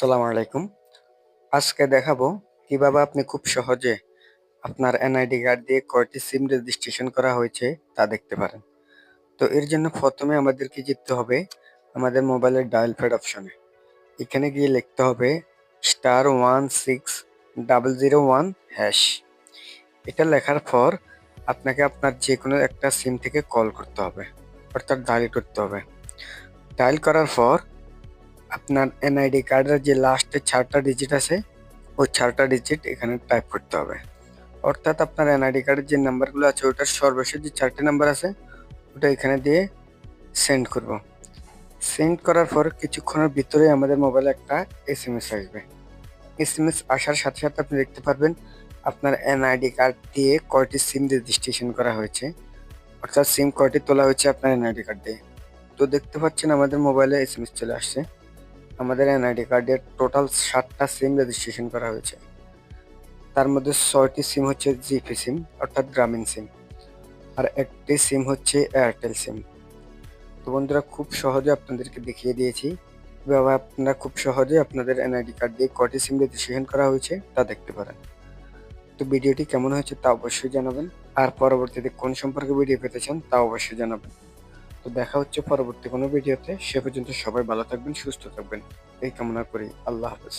আসসালামু আলাইকুম। আজকে দেখাবো কীভাবে আপনি খুব সহজে আপনার এনআইডি কার্ড দিয়ে কয়টি সিম রেজিস্ট্রেশন করা হয়েছে তা দেখতে পারেন। তো এর জন্য প্রথমে আমাদেরকে যেতে হবে আমাদের মোবাইলের ডায়াল প্যাড অপশনে। এখানে গিয়ে লিখতে হবে star one six double zero one hash. এটা লেখার পর আপনাকে আপনার যে কোনো একটা সিম থেকে কল করতে হবে, অর্থাৎ ডায়াল করতে হবে। ডায়াল করার পর আপনার এনআইডি কার্ডের যে লাস্টের চারটা ডিজিট আছে, ওই চারটা ডিজিট এখানে টাইপ করতে হবে। অর্থাৎ আপনার এনআইডি কার্ডের যে নাম্বারগুলো আছে, ওটার সর্বশেষ যে চারটে নাম্বার আছে, ওটা এখানে দিয়ে সেন্ড করব। সেন্ড করার পর কিছুক্ষণের ভিতরে আমাদের মোবাইলে একটা এস এম এস আসবে। এস এম এস আসার সাথে সাথে আপনি দেখতে পারবেন, আপনার এনআইডি কার্ড দিয়ে কয়টি সিম রেজিস্ট্রেশন করা হয়েছে। অর্থাৎ সিম কয়টি তোলা হয়েছে আপনার এনআইডি কার্ড দিয়ে। তো দেখতে পাচ্ছেন আমাদের মোবাইলে এস এম এস চলে আসছে। আমাদের এনআইডি কার্ডের টোটাল সাতটা সিম রেজিস্ট্রেশন করা হয়েছে। তার মধ্যে ছয়টি সিম হচ্ছে জিপি সিম, অর্থাৎ গ্রামীণ সিম, আর একটি সিম হচ্ছে এয়ারটেল সিম। তো বন্ধুরা, খুব সহজে আপনাদেরকে দেখিয়ে দিয়েছি। কীভাবে আপনারা খুব সহজে আপনাদের এনআইডি কার্ড দিয়ে কটি সিম রেজিস্ট্রেশন করা হয়েছে তা দেখতে পারেন। তো ভিডিওটি কেমন হয়েছে তা অবশ্যই জানাবেন, আর পরবর্তীতে কোন সম্পর্কে ভিডিও পেতে চান তা অবশ্যই জানাবেন। তো দেখা হচ্ছে পরবর্তী কোনো ভিডিওতে। সে পর্যন্ত সবাই ভালো থাকবেন, সুস্থ থাকবেন। এই কামনা করি। আল্লাহ হাফেজ।